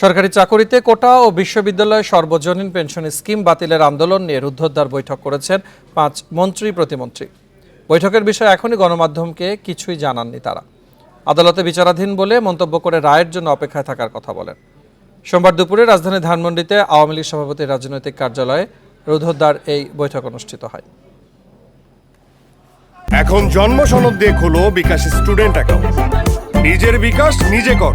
সরকারি চাকরিতে কোটা ও বিশ্ববিদ্যালয় সর্বজনীন পেনশন স্কিম বাতিলের আন্দোলন নিয়ে রুদ্ধদ্বার বৈঠক করেছেন পাঁচ মন্ত্রী প্রতিমন্ত্রী। বৈঠকের বিষয়ে এখনই গণমাধ্যমকে কিছুই জানাননি তারা। আদালতে বিচারাধীন বলে মন্তব্য করে রায়ের জন্য অপেক্ষায় থাকার কথা বলেন। সোমবার দুপুরে রাজধানী ধানমন্ডিতে আওয়ামী লীগ সভাপতির রাজনৈতিক কার্যালয়ে রুদ্ধদ্বার এই বৈঠক অনুষ্ঠিত হয়। এখন জন্ম সনদ দিয়ে খোলো বিকাশ স্টুডেন্ট অ্যাকাউন্ট। নিজের বিকাশ নিজে কর।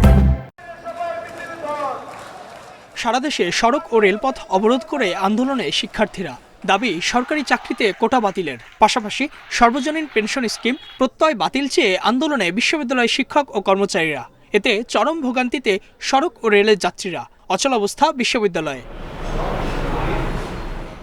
সারা দেশে সড়ক ও রেলপথ অবরোধ করে আন্দোলনে শিক্ষার্থীরা। দাবি, সরকারি চাকরিতে কোটা বাতিলের। পাশাপাশি সর্বজনীন পেনশন স্কিম প্রত্যয় বাতিল চেয়ে আন্দোলনে বিশ্ববিদ্যালয়ের শিক্ষক ও কর্মচারীরা। এতে চরম ভোগান্তিতে সড়ক ও রেলের যাত্রীরা। অচল অবস্থা বিশ্ববিদ্যালয়ে।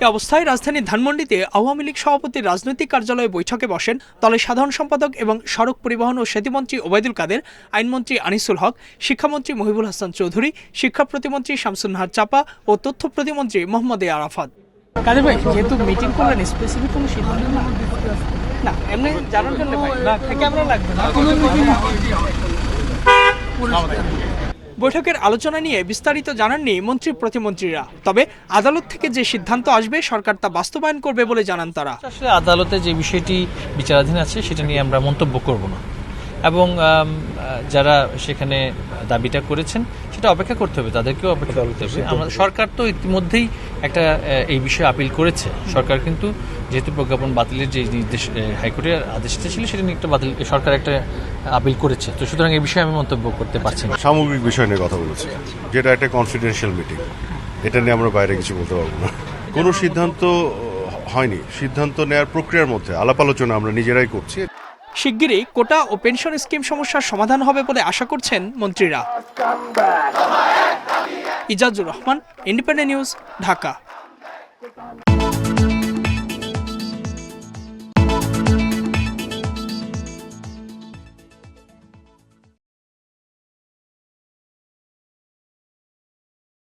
এ অবস্থায় রাজধানীর ধানমন্ডিতে আওয়ামী লীগ সভাপতির রাজনৈতিক কার্যালয়ে বৈঠকে বসেন দলের সাধারণ সম্পাদক এবং সড়ক পরিবহন ও সেতুমন্ত্রী ওবায়দুল কাদের আইনমন্ত্রী আনিসুল হক শিক্ষামন্ত্রী মহিবুল হাসান চৌধুরী শিক্ষা প্রতিমন্ত্রী শামসুন নাহার চাপা ও তথ্য প্রতিমন্ত্রী মোহাম্মদ এ আরাফাত কাদের ভাই যেহেতু মিটিং করলেন স্পেসিফিক কোনো সিদ্ধান্ত না না এমনি জানার জন্য ভাই না ক্যামেরা লাগবে না বৈঠকের আলোচনা নিয়ে বিস্তারিত জানাননি মন্ত্রী প্রতিমন্ত্রীরা। তবে আদালত থেকে যে সিদ্ধান্ত আসবে, সরকার তা বাস্তবায়ন করবে বলে জানান তারা। আসলে আদালতে যে বিষয়টি বিচারাধীন আছে, সেটা নিয়ে আমরা মন্তব্য করব না। এবং যারা সেখানে দাবিটা করেছেন সেটা অপেক্ষা করতে হবে তাদেরকেও অপেক্ষা করতে হবে। আমরা সরকার তো ইতিমধ্যেই একটা এই বিষয়ে আপিল করেছে। সরকার কিন্তু যেহেতু প্রজ্ঞাপন বাতিলের যে নির্দেশ হাইকোর্টের আদেশটা ছিল সেটা নিয়ে একটা বাতিল সরকার একটা আপিল করেছে। তো সুতরাং এই বিষয়ে আমি মন্তব্য করতে পারছি না। সামগ্রিক বিষয় নিয়ে কথা বলেছি। যেটা একটা কনফিডেন্সিয়াল মিটিং এটা নিয়ে আমরা বাইরে কিছু বলতে পারব না। কোনো সিদ্ধান্ত হয়নি। সিদ্ধান্ত নেওয়ার প্রক্রিয়ার মধ্যে আলাপ আলোচনা আমরা নিজেরাই করছি। শিগগিরই কোটা ও পেনশন স্কিম সমস্যার সমাধান হবে বলে আশা করছেন মন্ত্রীরা। Ijajur Rahman, independent news, Dhaka.